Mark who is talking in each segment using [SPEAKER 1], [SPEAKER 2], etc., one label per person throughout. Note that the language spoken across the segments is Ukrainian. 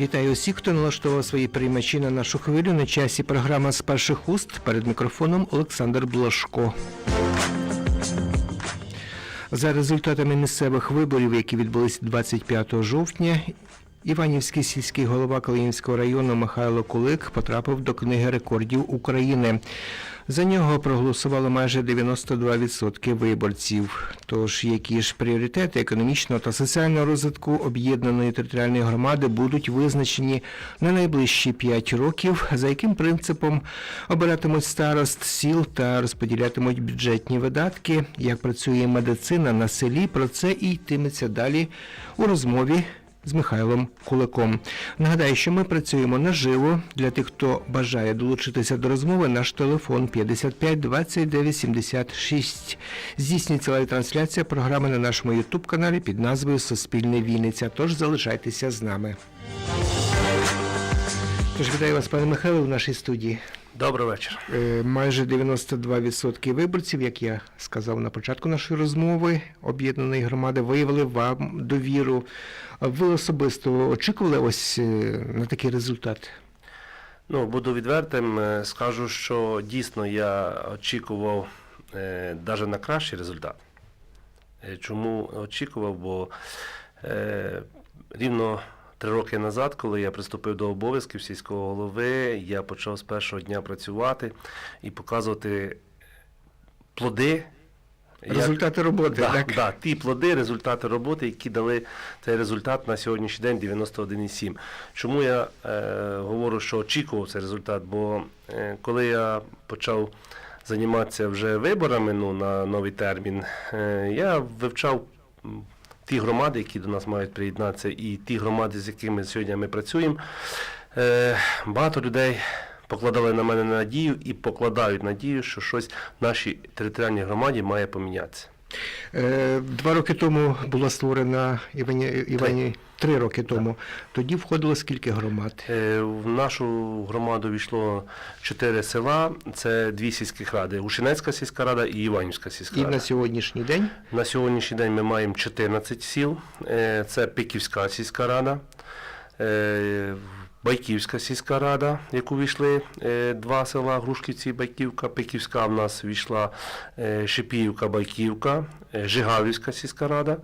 [SPEAKER 1] Вітаю усіх, хто налаштував свої приймачі на нашу хвилю. На часі програма з перших уст перед мікрофоном Олександр Блашко. За результатами місцевих виборів, які відбулись 25 жовтня, Іванівський сільський голова Калинівського району Михайло Кулик потрапив до книги рекордів України. За нього проголосувало майже 92% виборців. Тож які ж пріоритети економічного та соціального розвитку об'єднаної територіальної громади будуть визначені на найближчі 5 років, за яким принципом обиратимуть старост сіл та розподілятимуть бюджетні видатки, як працює медицина на селі, про це і йтиметься далі у розмові з Михайлом Куликом. Нагадаю, що ми працюємо наживо. Для тих, хто бажає долучитися до розмови, наш телефон 55 29 76. Здійснюється лайв-трансляція програми на нашому ютуб-каналі під назвою Суспільне Вінниця. Тож залишайтеся з нами. Тож вітаю вас, пане Михайло, в нашій студії.
[SPEAKER 2] Добрий вечір.
[SPEAKER 1] Е, Майже 92% виборців, як я сказав на початку нашої розмови, об'єднаної громади виявили вам довіру. Ви особисто очікували ось е, на такий результат?
[SPEAKER 2] Ну, буду відвертим, е, скажу, що дійсно я очікував навіть на кращий результат. Чому очікував? Бо е, рівно три роки назад, коли я приступив до обов'язків сільського голови, я почав з першого дня працювати і показувати плоди. як-
[SPEAKER 1] Результати роботи,
[SPEAKER 2] Да,
[SPEAKER 1] так?
[SPEAKER 2] да, ті плоди, результати роботи, які дали цей результат на сьогоднішній день 91,7. Чому я е, говорю, що очікував цей результат? Бо е, коли я почав займатися вже виборами ну, на новий термін, е, я вивчав ті громади, які до нас мають приєднатися, і ті громади, з якими сьогодні ми працюємо. Е, багато людей покладали на мене надію і покладають надію, що щось в нашій територіальній громаді має помінятися.
[SPEAKER 1] Е, Два роки тому була створена Івані, Івані три роки тому. Тоді входило скільки громад?
[SPEAKER 2] Е, В нашу громаду війшло чотири села. Це дві сільських ради: Ушинецька сільська рада і Іванівська сільська
[SPEAKER 1] І
[SPEAKER 2] рада.
[SPEAKER 1] на сьогоднішній день
[SPEAKER 2] На сьогоднішній день ми маємо 14 сіл. Е, Це Пиківська сільська рада, е, Байківська сільська рада, яку війшли два села Грушківці і Байківка. Пиківська в нас війшла Шипіївка, Байківка, Жигавівська сільська рада.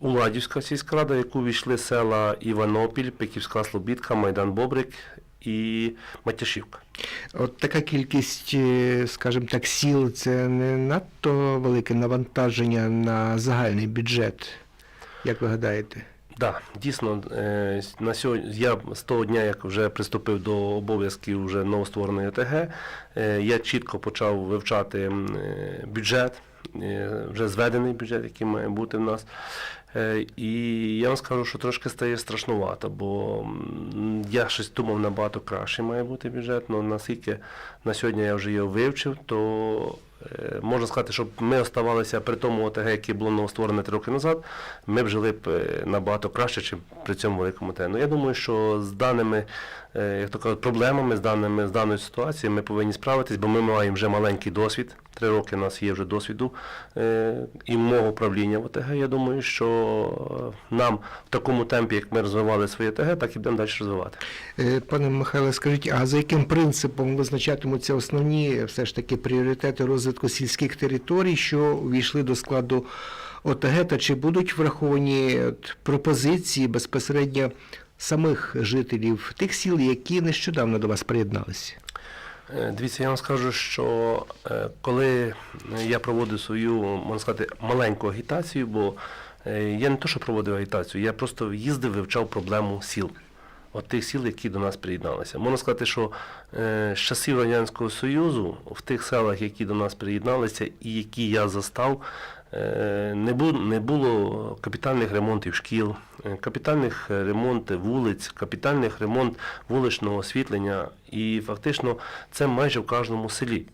[SPEAKER 2] Уладівська сільська рада, в яку війшли села Іванопіль, Пиківська Слобідка, Майдан Бобрик і Матяшівка.
[SPEAKER 1] От така кількість, е, скажімо так, сіл це не надто велике навантаження на загальний бюджет, як ви гадаєте?
[SPEAKER 2] Так, дійсно, е, на сьогодні я з того дня, як вже приступив до обов'язків вже новоствореної ОТГ, е, я чітко почав вивчати бюджет, вже зведений бюджет, який має бути в нас. Е, І я вам скажу, що трошки стає страшнувато, бо я щось думав набагато краще має бути бюджет, але наскільки на сьогодні я вже його вивчив, то е, можна сказати, щоб ми оставалися при тому ОТГ, яке було новостворене три роки назад, ми б жили б е, набагато краще, ніж при цьому великому ОТГ. Ну я думаю, що з даними, е, як то кажуть, проблемами, з даними з даною ситуацією ми повинні справитись, бо ми маємо вже маленький досвід. Три роки у нас є вже досвіду е, і мого управління в ОТГ. Я думаю, що е, нам в такому темпі, як ми розвивали своє ОТГ, так і будемо далі розвивати.
[SPEAKER 1] Е, Пане Михайле, скажіть, а за яким принципом визначатимуться основні все ж таки пріоритети розвитку сільських територій, що увійшли до складу ОТГ, та чи будуть враховані пропозиції безпосередньо самих жителів тих сіл, які нещодавно до вас приєдналися?
[SPEAKER 2] Е, Дивіться, я вам скажу, що е, коли я проводив свою, можна сказати, маленьку агітацію, бо е, я не то, що проводив агітацію, я просто їздив, вивчав проблему сіл. От тих сіл, які до нас приєдналися. Можна сказати, що з часів Радянського Союзу в тих селах, які до нас приєдналися і які я застав, не було, не було капітальних ремонтів шкіл, е, капітальних ремонтів вулиць, капітальних ремонт вуличного освітлення. І фактично це майже в кожному селі.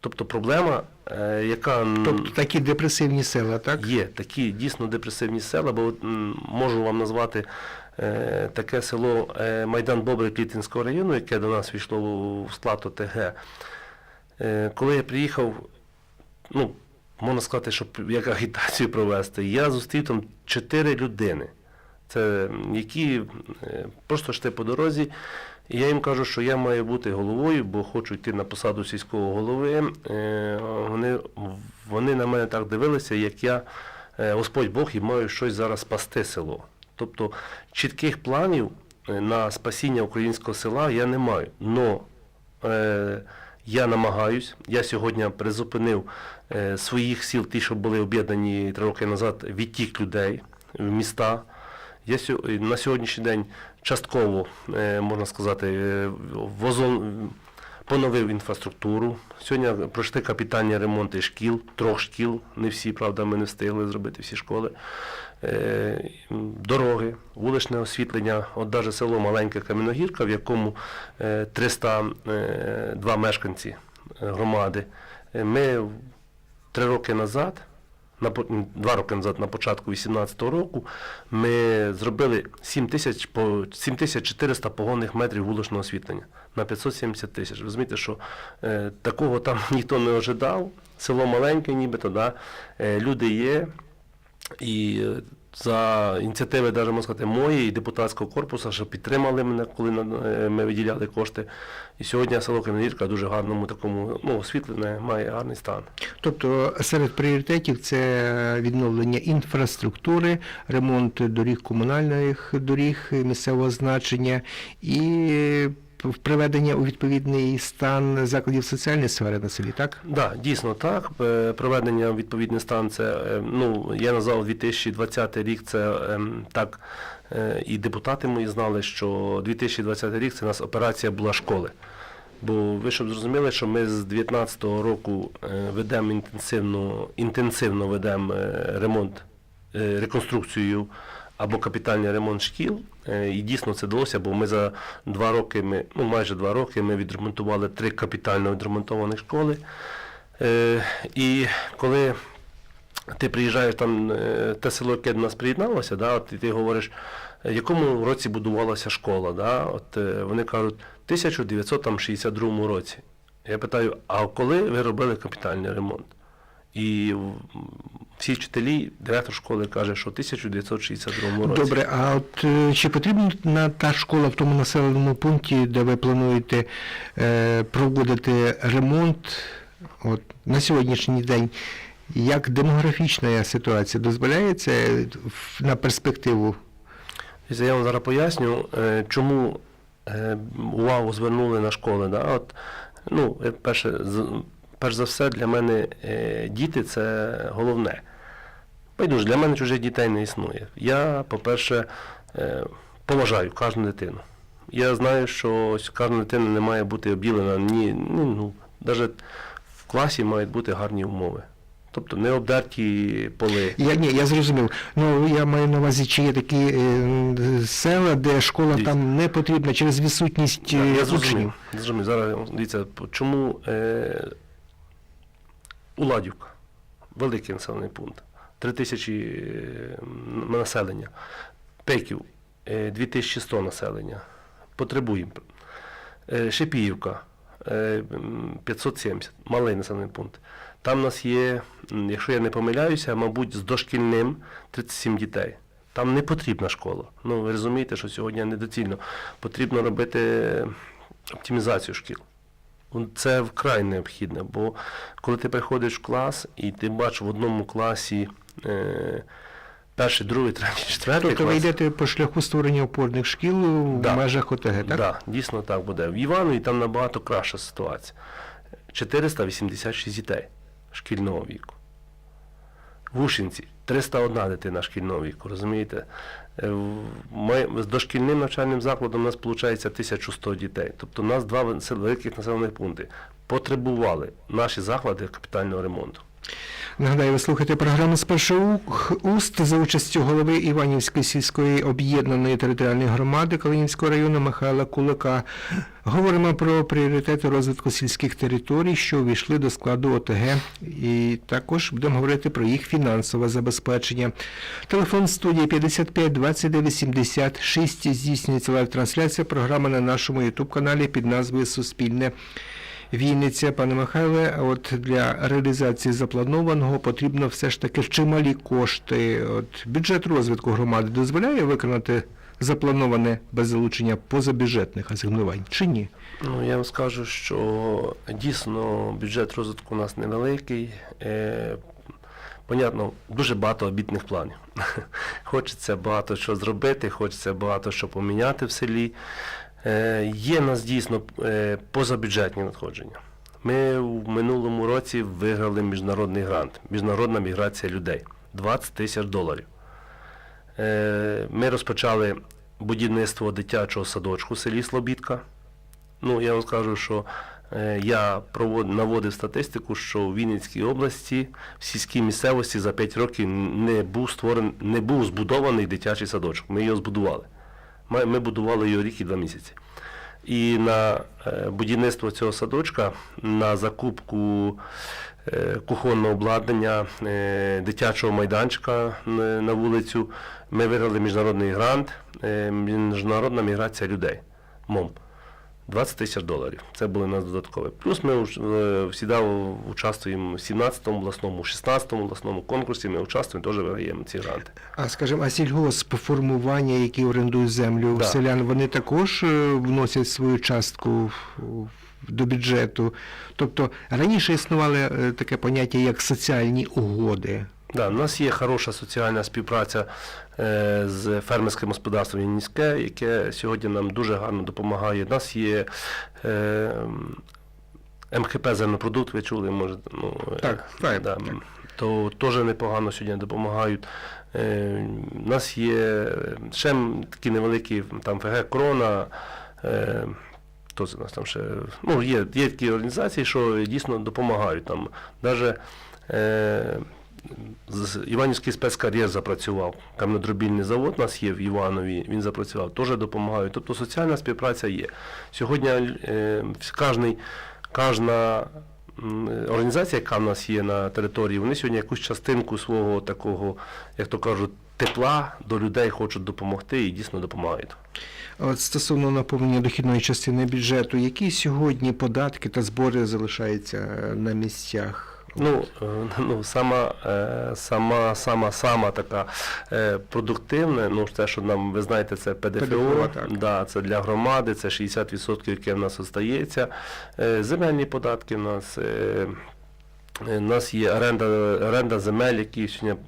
[SPEAKER 2] Тобто проблема, е, яка
[SPEAKER 1] Тобто такі депресивні села, так?
[SPEAKER 2] Є такі дійсно депресивні села, бо можу вам назвати е, таке село е, Майдан Бобрик Літинського району, яке до нас війшло в склад ОТГ. Е, коли я приїхав, ну, можна сказати, щоб як агітацію провести, я зустрів там чотири людини. Це які е, просто йшли по дорозі. Я їм кажу, що я маю бути головою, бо хочу йти на посаду сільського голови. Е, Вони, вони на мене так дивилися, як я е, Господь Бог і маю щось зараз спасти село. Тобто чітких планів на спасіння українського села я не маю. Но я намагаюсь. Я сьогодні призупинив е, своїх сіл, ті, що були об'єднані три роки назад, відтік людей в міста. Я на сьогоднішній день частково, е, можна сказати, е, возон, поновив інфраструктуру. Сьогодні пройшли капітальні ремонти шкіл, трьох шкіл. Не всі, правда, ми не встигли зробити всі школи. Е, Дороги, вуличне освітлення. От навіть село Маленька Кам'яногірка, в якому е, 302 мешканці е, громади. Е, Ми три роки назад два роки назад, на початку 2018 року, ми зробили 7 тисяч 7400 погонних метрів вуличного освітлення на 570 тисяч. Розумієте, що е, такого там ніхто не ожидав. Село маленьке, нібито, да? е, люди є. І е, за ініціативи, навіть можна сказати, мої і депутатського корпусу, що підтримали мене, коли е, ми виділяли кошти. І сьогодні село Кам'янірка дуже гарному такому, ну, освітлене, має гарний стан.
[SPEAKER 1] Тобто серед пріоритетів це відновлення інфраструктури, ремонт доріг комунальних доріг місцевого значення і приведення у відповідний стан закладів соціальної сфери на селі, так?
[SPEAKER 2] Да, дійсно так. Е, Проведення в відповідний стан це, е, ну, я назвав 2020 рік, це ем, так, е, і депутати мої знали, що 2020 рік це у нас операція була школи. Бо ви щоб зрозуміли, що ми з 2019 року ведемо інтенсивно, інтенсивно ведемо ремонт, реконструкцію або капітальний ремонт шкіл. Е, І дійсно це вдалося, бо ми за два роки, ми, ну майже два роки, ми відремонтували три капітально відремонтовані школи. Е, І коли ти приїжджаєш там, е, те село, яке до нас приєдналося, да, от, і ти говориш, в якому році будувалася школа. Да? От, вони кажуть, в 1962 році. Я питаю, а коли ви робили капітальний ремонт? І всі вчителі, директор школи каже, що в 1962 році.
[SPEAKER 1] Добре, а от е, чи потрібна та школа в тому населеному пункті, де ви плануєте е, проводити ремонт от, на сьогоднішній день? Як демографічна ситуація дозволяє це на перспективу?
[SPEAKER 2] Я вам зараз поясню, е, чому е, увагу звернули на школи. Да? От, ну, перше, перш за все, для мене е, діти це головне. Байдуже, для мене чужих дітей не існує. Я, по-перше, е, поважаю кожну дитину. Я знаю, що ось кожна дитина не має бути обділена ні, ну, ну, навіть в класі мають бути гарні умови. Тобто не обдерті поли.
[SPEAKER 1] Я ні, я зрозумів. Ну я маю на увазі, чи є такі е, села, де школа
[SPEAKER 2] Дивіться.
[SPEAKER 1] там не потрібна через відсутність е,
[SPEAKER 2] я
[SPEAKER 1] учнів.
[SPEAKER 2] зрозумів. зрозумів. Зараз дивіться, чому е, Уладівка, великий населений пункт, 3 тисячі е, населення, Пеків, е, 2100 населення, потребуємо. Е, Шепіївка, е, 570, малий населений пункт. Там у нас є, якщо я не помиляюся, мабуть, з дошкільним 37 дітей. Там не потрібна школа. Ну, ви розумієте, що сьогодні недоцільно. Потрібно робити оптимізацію шкіл. Ну, Це вкрай необхідно, бо коли ти приходиш в клас і ти бачиш в одному класі е, перший, другий, третій, четвертий
[SPEAKER 1] Тобто ви йдете по шляху створення опорних шкіл в межах ОТГ, так?
[SPEAKER 2] Да, дійсно так буде. В Іванові там набагато краща ситуація. 486 дітей шкільного віку. В Ушинці 301 дитина шкільного віку, розумієте? Е, Ми, з дошкільним навчальним закладом у нас виходить 1100 дітей. Тобто у нас два великих населених пункти потребували наші заклади капітального ремонту.
[SPEAKER 1] Нагадаю, ви слухаєте програму з першого уст за участю голови Іванівської сільської об'єднаної територіальної громади Калинівського району Михайла Кулика. Говоримо про пріоритети розвитку сільських територій, що увійшли до складу ОТГ, і також будемо говорити про їх фінансове забезпечення. Телефон студії 55 29 76 здійснюється лайв-трансляція програми на нашому ютуб-каналі під назвою Суспільне. Вінниця, пане Михайле, от для реалізації запланованого потрібно все ж таки чималі кошти. От бюджет розвитку громади дозволяє виконати заплановане без залучення позабюджетних асигнувань чи ні?
[SPEAKER 2] Ну, я вам скажу, що дійсно бюджет розвитку у нас невеликий. Е, понятно, дуже багато обітних планів. Хочеться багато що зробити, хочеться багато що поміняти в селі. Е, є в нас дійсно е, позабюджетні надходження. Ми в минулому році виграли міжнародний грант, міжнародна міграція людей 20 тисяч доларів. Е, Ми розпочали будівництво дитячого садочку в селі Слобідка. Ну, я вам скажу, що я провод, наводив статистику, що у Вінницькій області в сільській місцевості за 5 років не був створений, не був збудований дитячий садочок. Ми його збудували. Ми, будували його рік і два місяці. І на е, будівництво цього садочка, на закупку е, кухонного обладнання, е, дитячого майданчика на, вулицю, ми виграли міжнародний грант, міжнародна міграція людей. МОМ. 20 тисяч доларів. Це були у нас додаткові. Плюс ми завжди участвуємо в 17-му обласному, 16-му обласному конкурсі, ми участвуємо, теж виграємо ці гранти.
[SPEAKER 1] А скажімо, а сільгосп формування, які орендують землю
[SPEAKER 2] Да.
[SPEAKER 1] селян, вони також е, вносять свою частку до бюджету. Тобто раніше існувало е, таке поняття як соціальні угоди.
[SPEAKER 2] Да, у нас є хороша соціальна співпраця е, з фермерським господарством Єнівське, яке сьогодні нам дуже гарно допомагає. У нас є е, МХП «Зернопродукт», ви чули, може, ну, е,
[SPEAKER 1] Так,
[SPEAKER 2] да,
[SPEAKER 1] так.
[SPEAKER 2] то теж непогано сьогодні допомагають. У нас є ще такі невеликі там ФГ Крона. Хто це у нас там ще? Ну, є, є такі організації, що дійсно допомагають. Там, з- Іванівський спецкар'єр запрацював. Камнодробільний завод у нас є в Іванові, він запрацював, теж допомагають. Тобто соціальна співпраця є. Сьогодні е, кожна організація, яка в нас є на території, вони сьогодні якусь частинку свого такого, як то кажуть, тепла до людей хочуть допомогти і дійсно допомагають.
[SPEAKER 1] А От стосовно наповнення дохідної частини бюджету, які сьогодні податки та збори залишаються е, на місцях?
[SPEAKER 2] Ну, е, ну сама, е, сама, сама, сама така е, продуктивна, ну те, що нам, ви знаєте, це ПДФО,
[SPEAKER 1] ПДФО,
[SPEAKER 2] да, це для громади, це 60%, яке в нас остається. Земельні податки в нас. У нас є оренда, оренда земель, які сьогодні.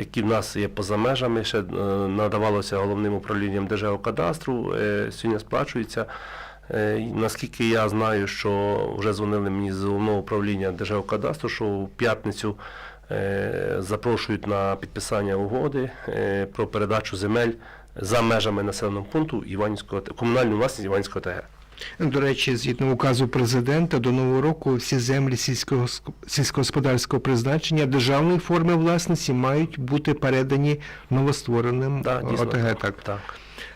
[SPEAKER 2] Які в нас є поза межами, ще надавалося головним управлінням Держгеокадастру, е, сьогодні сплачується. Е, Наскільки я знаю, що вже дзвонили мені з головного управління Держгеокадастру, що в п'ятницю е, запрошують на підписання угоди е, про передачу земель за межами населеного пункту Іванівського комунальну власність Іванівського ТГ.
[SPEAKER 1] До речі, згідно указу президента, до нового року всі землі сільського сільськогосподарського призначення державної форми власності мають бути передані новоствореним
[SPEAKER 2] Да, дійсно,
[SPEAKER 1] ОТГ. Так.
[SPEAKER 2] так.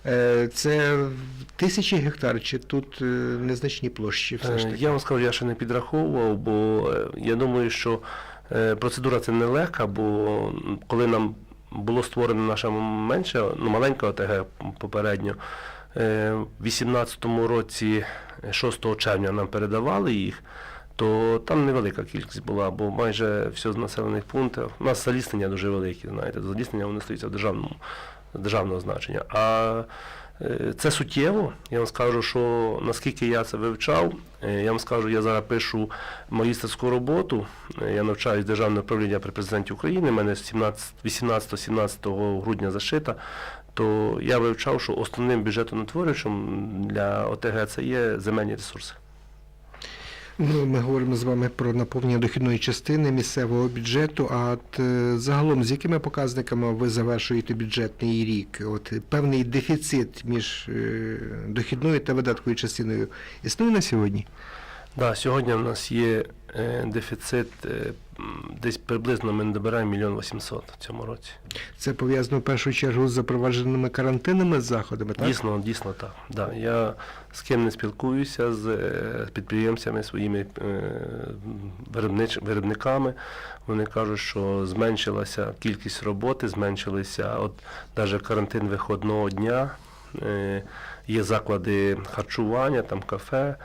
[SPEAKER 1] Е, Це тисячі гектар, чи тут е, незначні площі все ж
[SPEAKER 2] Е,
[SPEAKER 1] таки?
[SPEAKER 2] Я вам скажу, я ще не підраховував, бо я думаю, що процедура це нелегка, бо коли нам було створено наша менша, ну маленька ОТГ попередньо, в 18-му році, е, 6 червня нам передавали їх, то там невелика кількість була, бо майже все з населених пунктів. У нас заліснення дуже великі, знаєте, заліснення вони стоїться в державному державного значення. А е, це суттєво. Я вам скажу, що наскільки я це вивчав, е, я вам скажу, я зараз пишу магістерську роботу. Е, Я навчаюсь державне управління при президенті України. У мене 18-17 грудня зашита. То я вивчав, що основним бюджетонутворюючим для ОТГ це є земельні ресурси.
[SPEAKER 1] Ну, ми говоримо з вами про наповнення дохідної частини місцевого бюджету. А от е, загалом з якими показниками ви завершуєте бюджетний рік? От певний дефіцит між е, дохідною та видатковою частиною існує на сьогодні?
[SPEAKER 2] Да, сьогодні в нас є е, дефіцит, е, десь приблизно ми добираємо мільйон вісімсот в цьому році.
[SPEAKER 1] Це пов'язано в першу чергу з запровадженими карантинними заходами, так?
[SPEAKER 2] Дійсно, дійсно так. Да. Я з ким не спілкуюся з е, підприємцями, своїми е, виробнич, виробниками. Вони кажуть, що зменшилася кількість роботи, зменшилися от навіть карантин виходного дня. Е, є заклади харчування, там кафе.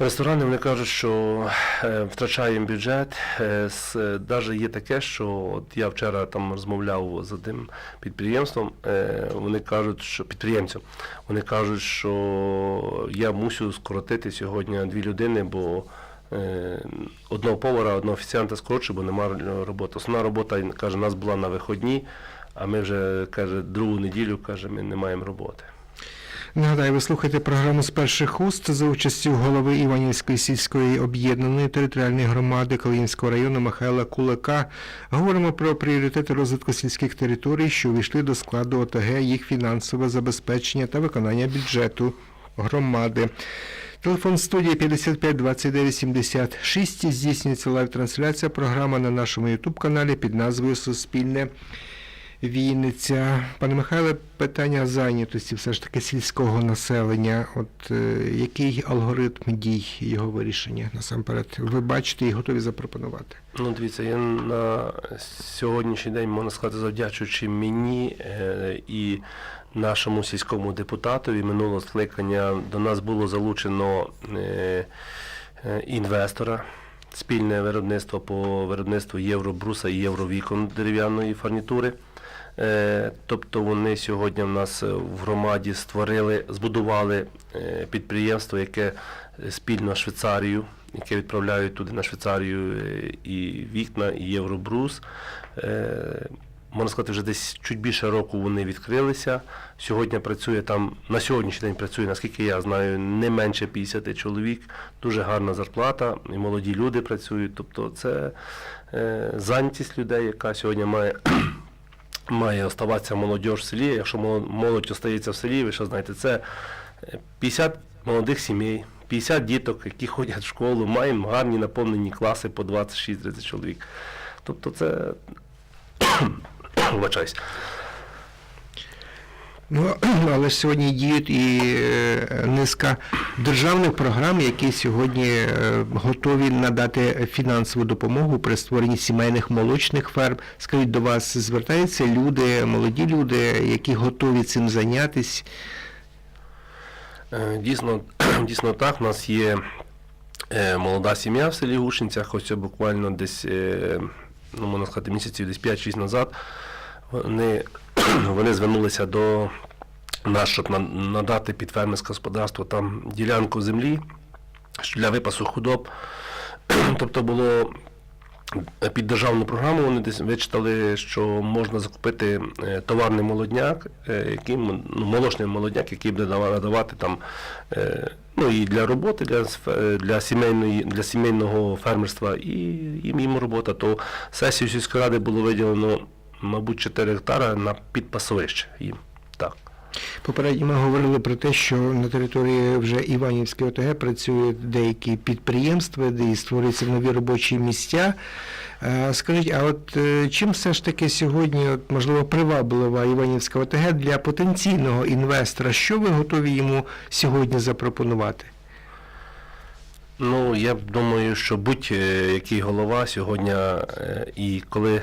[SPEAKER 2] Ресторани вони кажуть, що е, втрачаємо бюджет. Е, с- е, Даже є таке, що от я вчора там розмовляв з одним підприємством. е, Вони кажуть, що підприємцям, вони кажуть, що я мусю скоротити сьогодні дві людини, бо е, одного повара, одного офіціанта скорочу, бо немає роботи. Основна робота каже, у нас була на виходні, а ми вже каже, другу неділю каже, ми не маємо роботи.
[SPEAKER 1] Нагадаю, ви слухаєте програму з перших уст за участю голови Іванівської сільської об'єднаної територіальної громади Калинівського району Михайла Кулика. Говоримо про пріоритети розвитку сільських територій, що увійшли до складу ОТГ, їх фінансове забезпечення та виконання бюджету громади. Телефон студії 55 29 76. Здійснюється лайв-трансляція. Програма на нашому ютуб-каналі під назвою Суспільне Вінниця. Пане Михайле, питання зайнятості все ж таки сільського населення. От е, який алгоритм дій його вирішення насамперед? Ви бачите і готові запропонувати?
[SPEAKER 2] Ну, дивіться, я на сьогоднішній день, можна сказати, завдячуючи мені е, і нашому сільському депутатові минулого скликання до нас було залучено е, е, інвестора. Спільне виробництво по виробництву євробруса і євровікон дерев'яної фарнітури. Е, Тобто вони сьогодні в нас в громаді створили, збудували е, підприємство, яке спільно з Швейцарією, яке відправляють туди на Швейцарію е, і вікна, і євробрус. Е, Можна сказати, вже десь чуть більше року вони відкрилися. Сьогодні працює там, на сьогоднішній день працює, наскільки я знаю, не менше 50 чоловік, дуже гарна зарплата, і молоді люди працюють. Тобто це е, зайнятість людей, яка сьогодні має має оставатися молодь в селі. Якщо молодь остається в селі, ви що знаєте, це е, 50 молодих сімей, 50 діток, які ходять в школу, маємо гарні наповнені класи по 26-30 чоловік. Тобто це вибачаюсь.
[SPEAKER 1] Ну, але ж сьогодні діють і е, низка державних програм, які сьогодні е, готові надати фінансову допомогу при створенні сімейних молочних ферм. Скажіть, до вас звертаються люди, молоді люди, які готові цим зайнятися.
[SPEAKER 2] Е, Дійсно, дійсно так. У нас є молода сім'я в селі Гушинцях, ось буквально десь, ну, можна сказати, місяців десь 5-6 назад. Вони, вони звернулися до нас, щоб надати під фермерське господарство там ділянку землі для випасу худоб. Тобто було під державну програму вони десь вичитали, що можна закупити е, товарний молодняк, е, який, ну, молочний молодняк, який буде надавати там е, ну, і для роботи, для, для, сімейної, для сімейного фермерства, і їм, їм робота. То сесію сільської ради було виділено, мабуть, 4 гектара на підпасовище їм. Так.
[SPEAKER 1] Попередньо ми говорили про те, що на території вже Іванівської ОТГ працюють деякі підприємства, де і створюються нові робочі місця. Е, Скажіть, а от е, чим все ж таки сьогодні, от, можливо, приваблива Іванівська ОТГ для потенційного інвестора? Що ви готові йому сьогодні запропонувати?
[SPEAKER 2] Ну, я думаю, що будь-який голова сьогодні, е, і коли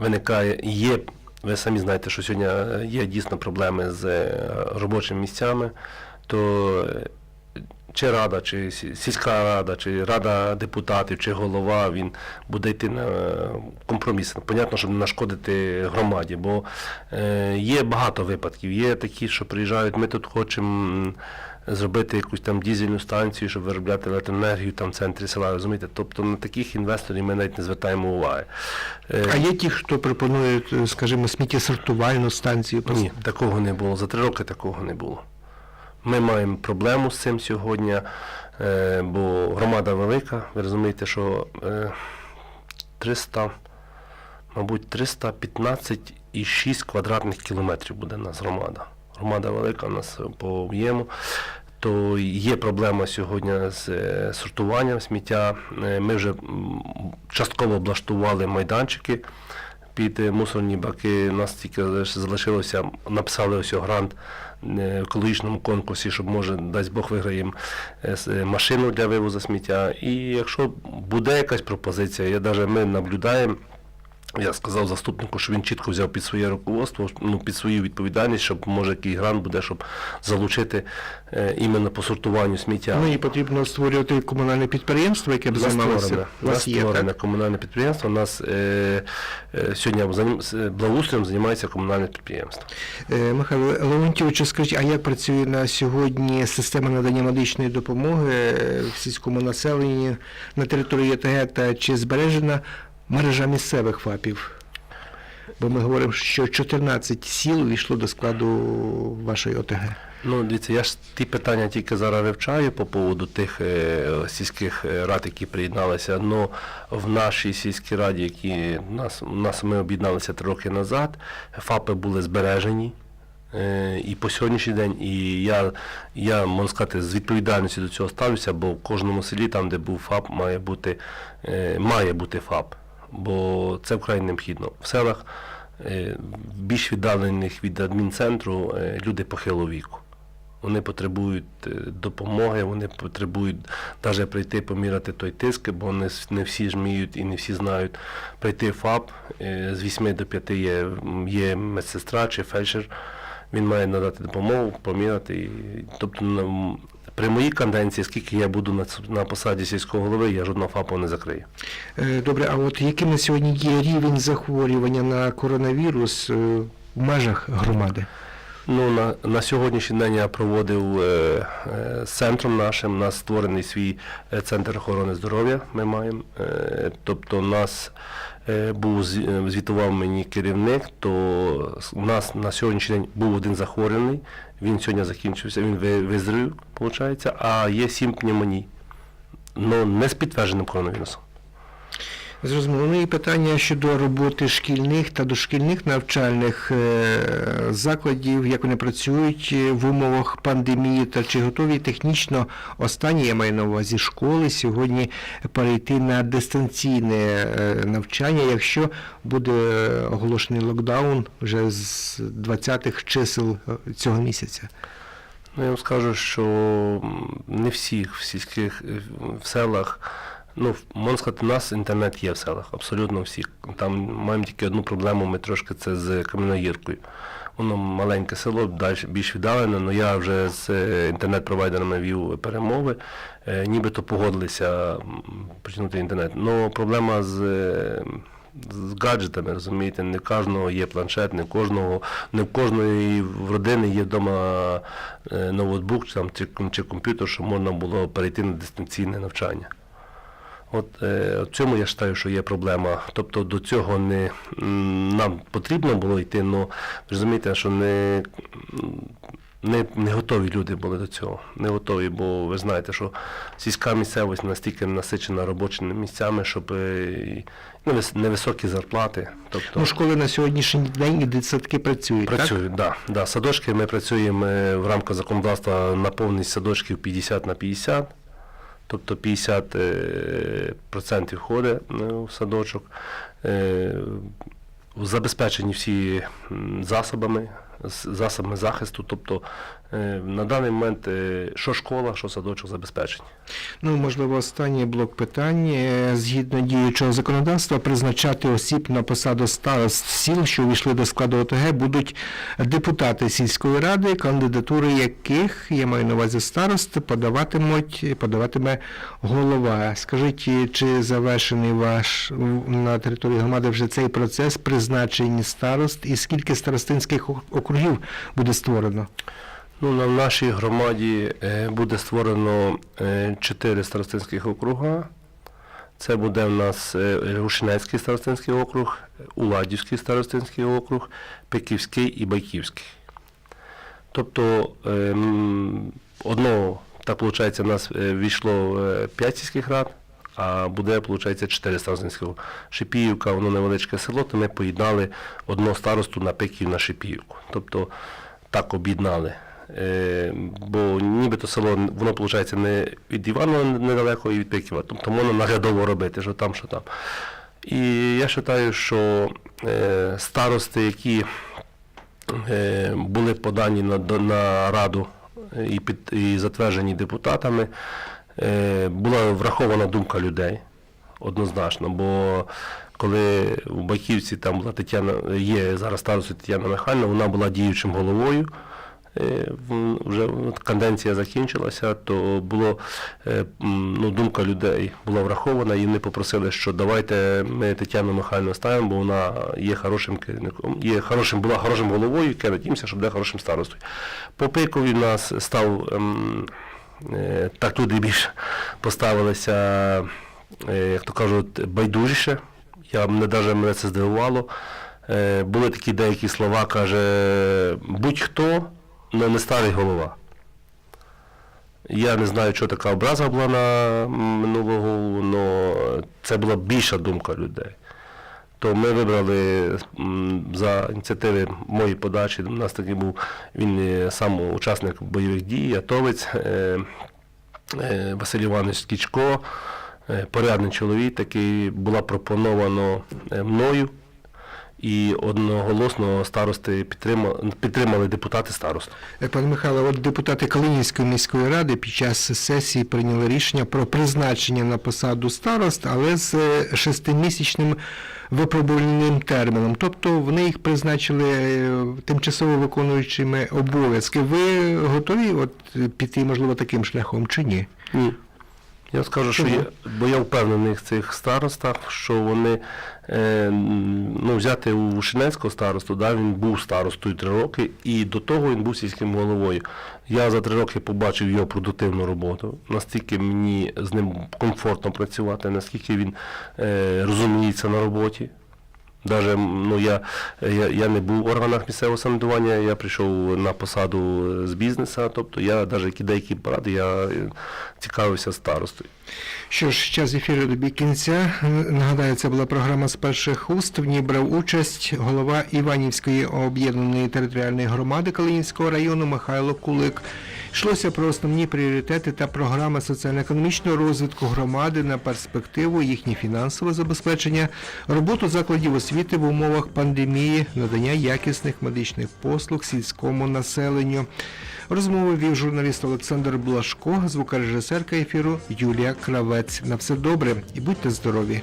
[SPEAKER 2] виникає, є, ви самі знаєте, що сьогодні е, є дійсно проблеми з е, робочими місцями, то е, чи рада, чи сільська рада, чи рада депутатів, чи голова, він буде йти на компроміс. Понятно, щоб не нашкодити громаді, бо є багато випадків. Є такі, що приїжджають, ми тут хочемо зробити якусь там дізельну станцію, щоб виробляти електроенергію там в центрі села, розумієте? Тобто на таких інвесторів ми навіть не звертаємо уваги. Е,
[SPEAKER 1] А є ті, хто пропонує, е, скажімо, сміттєсортувальну станцію?
[SPEAKER 2] ні, такого не було. За три роки такого не було. Ми маємо проблему з цим сьогодні, е, бо громада велика. Ви розумієте, що е, 300, мабуть, 315,6 квадратних кілометрів буде у нас громада. Громада велика у нас по об'єму. То є проблема сьогодні з е, сортуванням сміття. Е, Ми вже частково облаштували майданчики під е, мусорні баки. У нас тільки залишилося, написали ось грант в екологічному конкурсі, щоб може, дасть Бог, виграємо машину для вивозу сміття. І якщо буде якась пропозиція, я навіть ми наблюдаємо. Я сказав заступнику, що він чітко взяв під своє руководство, ну, під свою відповідальність, щоб може який грант буде, щоб залучити е, іменно по сортуванню сміття.
[SPEAKER 1] Ну і потрібно створювати комунальне підприємство, яке б займалося. У
[SPEAKER 2] нас
[SPEAKER 1] є,
[SPEAKER 2] створене комунальне підприємство. У нас е, е, сьогодні заним- з благоустроєм займається комунальне підприємство.
[SPEAKER 1] Е, Михайло Леонтьовичу, скажіть, а як працює на сьогодні система надання медичної допомоги е, в сільському населенні на території ОТГ та чи збережена мережа місцевих ФАПів? Бо ми говоримо, що 14 сіл увійшло до складу вашої ОТГ.
[SPEAKER 2] Ну, дивіться, я ж ті питання тільки зараз вивчаю по поводу тих е, сільських е, рад, які приєдналися. Ну, в нашій сільській раді, які нас, нас ми об'єдналися три роки назад, ФАПи були збережені. Е, І по сьогоднішній день, і я, я можу сказати, з відповідальністю до цього ставлюся, бо в кожному селі, там, де був ФАП, має бути, е, має бути ФАП, бо це вкрай необхідно. В селах е, більш віддалених від адмінцентру е, люди похилого віку. Вони потребують е, допомоги, вони потребують навіть прийти поміряти той тиск, бо не, не всі вміють і не всі знають прийти в ФАП. З 8 до 5 є, є медсестра чи фельдшер. Він має надати допомогу, поміряти. Тобто при моїй канденції, скільки я буду на, на посаді сільського голови, я жодного ФАПу не закрию.
[SPEAKER 1] Е, Добре, а от яким на сьогодні є рівень захворювання на коронавірус е, в межах громади?
[SPEAKER 2] Ну, на, на сьогоднішній день я проводив е, е, з центром нашим. У нас створений свій е, центр охорони здоров'я. Ми маємо. Е, тобто, у нас був е, звітував мені керівник, то у нас на сьогоднішній день був один захворений, Він сьогодні закінчився, він визрив, виходить, а є сім пневмоній. але не з підтвердженим коронавірусом.
[SPEAKER 1] Зрозуміло. Ну і питання щодо роботи шкільних та дошкільних навчальних е, закладів, як вони працюють е, в умовах пандемії, та чи готові технічно останні, я маю на увазі школи, сьогодні перейти на дистанційне е, навчання, якщо буде оголошений локдаун вже з 20-х чисел цього місяця.
[SPEAKER 2] Ну, я вам скажу, що не всіх в сільських в селах. Ну, можна сказати, у нас інтернет є в селах, абсолютно всіх. Там маємо тільки одну проблему, ми трошки це з Кам'яногіркою. Воно маленьке село, далі більш віддалене, але я вже з е, інтернет-провайдерами вів перемови, е, нібито погодилися починати інтернет. Ну, проблема з. е, з гаджетами, розумієте, не в кожного є планшет, не в кожного, не в кожної в родини є вдома ноутбук чи, там, чи, чи комп'ютер, щоб можна було перейти на дистанційне навчання. От е, в цьому я вважаю, що є проблема. Тобто до цього не нам потрібно було йти, але розумієте, що не, не, не готові люди були до цього. Не готові, бо ви знаєте, що сільська місцевість настільки насичена робочими місцями, щоб е, і, ну, вис- невисокі зарплати. Тобто,
[SPEAKER 1] Ну, школи на сьогоднішній день і дитсадки працюють, так?
[SPEAKER 2] Да, да. Садочки ми працюємо е, в рамках законодавства на повність садочків 50 на 50. Тобто 50 е, процентів ходить е, в садочок. Е, Забезпечені всі засобами, засобами захисту. Тобто на даний момент е, що школа, що садочок забезпечені.
[SPEAKER 1] Ну, можливо, останній блок питань. Е, Згідно діючого законодавства, призначати осіб на посаду старост сіл, що увійшли до складу ОТГ, будуть депутати сільської ради, кандидатури яких, я маю на увазі старост, подаватимуть, подаватиме голова. Скажіть, чи завершений ваш на території громади вже цей процес призначення старост і скільки старостинських округів буде створено?
[SPEAKER 2] Ну, на нашій громаді е, буде створено е, чотири старостинських округа. Це буде в нас е, Рушинецький старостинський округ, Уладівський старостинський округ, Пеківський і Байківський. Тобто е, одного, так виходить, у нас е, війшло 5 сільських рад, а буде, виходить, 4 старостинських. округи. Шипіївка, воно невеличке село, то ми поєднали одного старосту на Пеків на Шипіївку. Тобто так об'єднали. Е, бо нібито село, воно виходить не від Іванова недалеко і від Пеківа. Тобто можна наглядово робити, що там, що там. І я вважаю, що е, старости, які е, були подані на, на раду і, під, і затверджені депутатами, була врахована думка людей однозначно, бо коли у Баківці там була Тетяна, є зараз старостою Тетяна Михайлівна, вона була діючим головою. Е, Вже каденція закінчилася, то було е, ну, думка людей була врахована, і вони попросили, що давайте ми Тетяну Михайлівну ставимо, бо вона є хорошим керівником, є хорошим, була хорошим головою, і надіємося, що буде хорошим старостою. По пикові нас став ем, е, так люди більше поставилися, як то кажуть, байдужіше. Я мене навіть мене це здивувало. Були такі деякі слова, каже, будь-хто, але не старий голова. Я не знаю, що така образа була на минулого, але це була більша думка людей. То ми вибрали за ініціативи моєї подачі. У нас такий був він сам учасник бойових дій, атовець е, е, Василь Іванович Скічко, е, порядний чоловік, такий була пропоновано мною. І одноголосно старости підтримали, підтримали депутати старосту.
[SPEAKER 1] Е, Пане Михайло, от депутати Калинівської міської ради під час сесії прийняли рішення про призначення на посаду старост, але з е, шестимісячним випробувальним терміном. Тобто вони їх призначили е, тимчасово виконуючими обов'язки. Ви готові от піти, можливо, таким шляхом чи ні?
[SPEAKER 2] Ні. Я скажу, що я, бо я впевнений в цих старостах, що вони ну, взяти у Вушинецького старосту, да, він був старостою три роки, і до того він був сільським головою. Я за три роки побачив його продуктивну роботу, настільки мені з ним комфортно працювати, наскільки він е, розуміється на роботі. Даже ну, я, я, я не був в органах місцевого самоврядування, я прийшов на посаду з бізнесу, тобто я навіть які деякі поради я е, цікавився старостою.
[SPEAKER 1] Що ж, час ефіру добіг кінця. Нагадаю, це була програма з перших уст. В ній брав участь голова Іванівської об'єднаної територіальної громади Калинівського району Михайло Кулик. Йшлося про основні пріоритети та програми соціально-економічного розвитку громади на перспективу, їхнє фінансове забезпечення, роботу закладів освіти в умовах пандемії, надання якісних медичних послуг сільському населенню. Розмову вів журналіст Олександр Блашко, звукорежисерка ефіру Юлія Кравець. На все добре і будьте здорові!